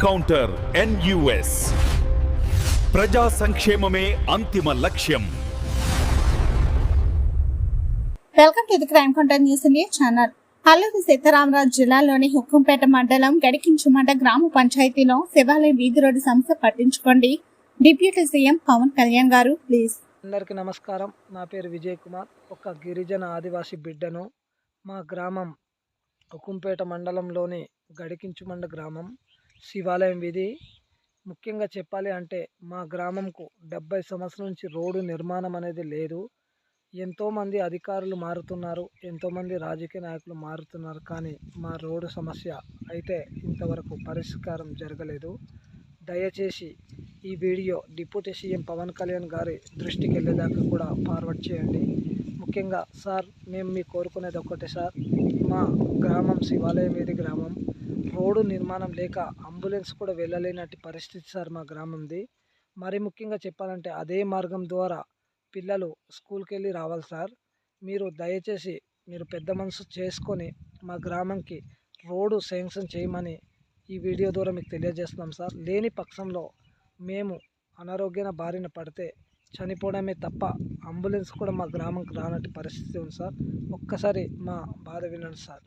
Counter NUS ప్రజా సంక్షేమమే అంతిమ లక్ష్యం. Welcome to the crime content news India channel. Alluri Sitaramaraju జిల్లాలోని హుక్కుంపేట మండలం గడికించుమంట గ్రామ పంచాయతీలో శివాలయం వీధి రోడ్డు సమస్య పట్టించుకోండి. Deputy CM Pawan Kalyan garu please. అందరికీ నమస్కారం. నా పేరు విజయ్ కుమార్. ఒక గిరిజన ఆదివాసి బిడ్డను మా గ్రామం ఉకుంపేట మండలంలోని గడికించుమండ గ్రామం శివాలయం వీధి ముఖ్యంగా చెప్పాలి అంటే మా గ్రామంకు డెబ్బై సంవత్సరాల నుంచి రోడ్డు నిర్మాణం అనేది లేదు. ఎంతోమంది అధికారులు మారుతున్నారు ఎంతోమంది రాజకీయ నాయకులు మారుతున్నారు. కానీ మా రోడ్డు సమస్య అయితే ఇంతవరకు పరిష్కారం జరగలేదు. దయచేసి ఈ video deputy CM Pawan Kalyan గారి దృష్టికి వెళ్ళేదాకా కూడా ఫార్వర్డ్ చేయండి. ముఖ్యంగా సార్ మేము మీ కోరుకునేది ఒకటే సార్. మా గ్రామం శివాలయం వీధి గ్రామం. రోడ్డు నిర్మాణం లేక అంబులెన్స్ కూడా వెళ్ళలేనట్టి పరిస్థితి సార్ మా గ్రామంది. మరి ముఖ్యంగా చెప్పాలంటే అదే మార్గం ద్వారా పిల్లలు స్కూల్కి వెళ్ళి రావాలి సార్. మీరు దయచేసి మీరు పెద్ద మనసు చేసుకొని మా గ్రామంకి రోడ్డు శాంక్షన్ చేయమని ఈ వీడియో ద్వారా మీకు తెలియజేస్తున్నాం సార్. లేని పక్షంలో మేము అనారోగ్యాన బారిన పడితే చనిపోవడమే తప్ప అంబులెన్స్ కూడా మా గ్రామంకి రానట్టు పరిస్థితి ఉంది సార్. ఒక్కసారి మా బాధ వినండి సార్.